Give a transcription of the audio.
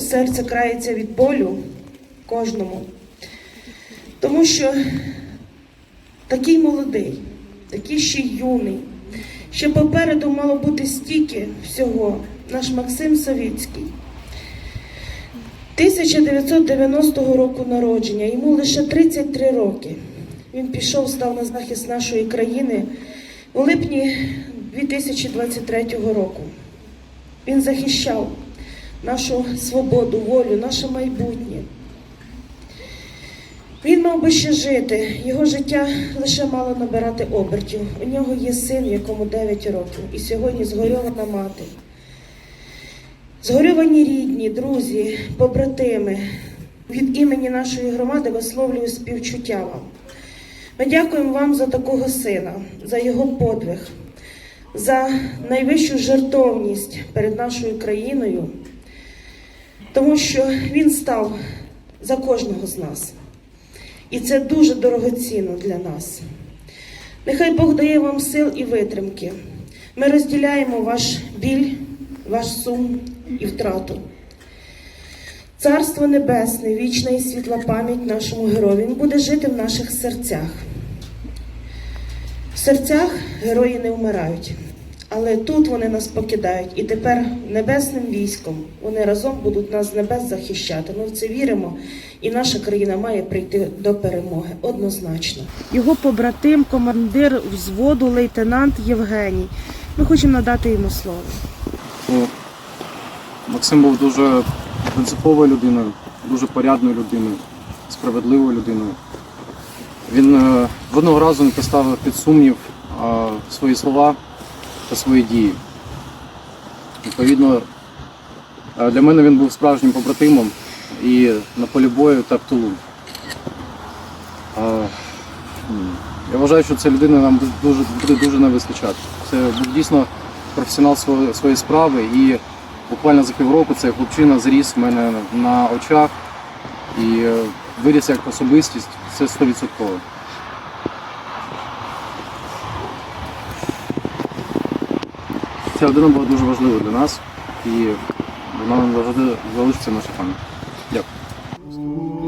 серце крається від болю кожному. Тому що такий молодий, такий ще юний, ще попереду мало бути стільки всього, наш Максим Савіцький. 1990 року народження, йому лише 33 роки. Він пішов, став на захист нашої країни у липні 2023 року. Він захищав нашу свободу, волю, наше майбутнє. Він мав би ще жити, його життя лише мало набирати обертів. У нього є син, якому 9 років, і сьогодні згорьована мати. Згорьовані рідні, друзі, побратими. Від імені нашої громади висловлюю співчуття вам. Ми дякуємо вам за такого сина, за його подвиг, за найвищу жертовність перед нашою країною, тому що він став за кожного з нас. І це дуже дорогоцінно для нас. Нехай Бог дає вам сил і витримки. Ми розділяємо ваш біль, ваш сум і втрату. Царство Небесне, вічна і світла пам'ять нашому герою. Він буде жити в наших серцях. В серцях герої не вмирають, але тут вони нас покидають. І тепер небесним військом вони разом будуть нас з небес захищати. Ми в це віримо, і наша країна має прийти до перемоги однозначно. Його побратим, командир взводу, лейтенант Євгеній. Ми хочемо надати йому слово. Ну, Максим був дуже принциповою людиною, дуже порядною людиною, справедливою людиною. Він е, жодного разу не поставив під сумнів е, свої слова та свої дії. Відповідно, е, для мене він був справжнім побратимом і на полі бою та в тулу. Е, Я вважаю, що ця людина нам дуже, буде дуже не вистачати. Це був дійсно професіонал своєї, своєї справи і буквально за півроку цей хлопчина зріс в мене на очах і е, виріс як особистість, це 100%. Ця людина була дуже важливо для нас і вона завжди залишиться наша пам'ять. Дякую.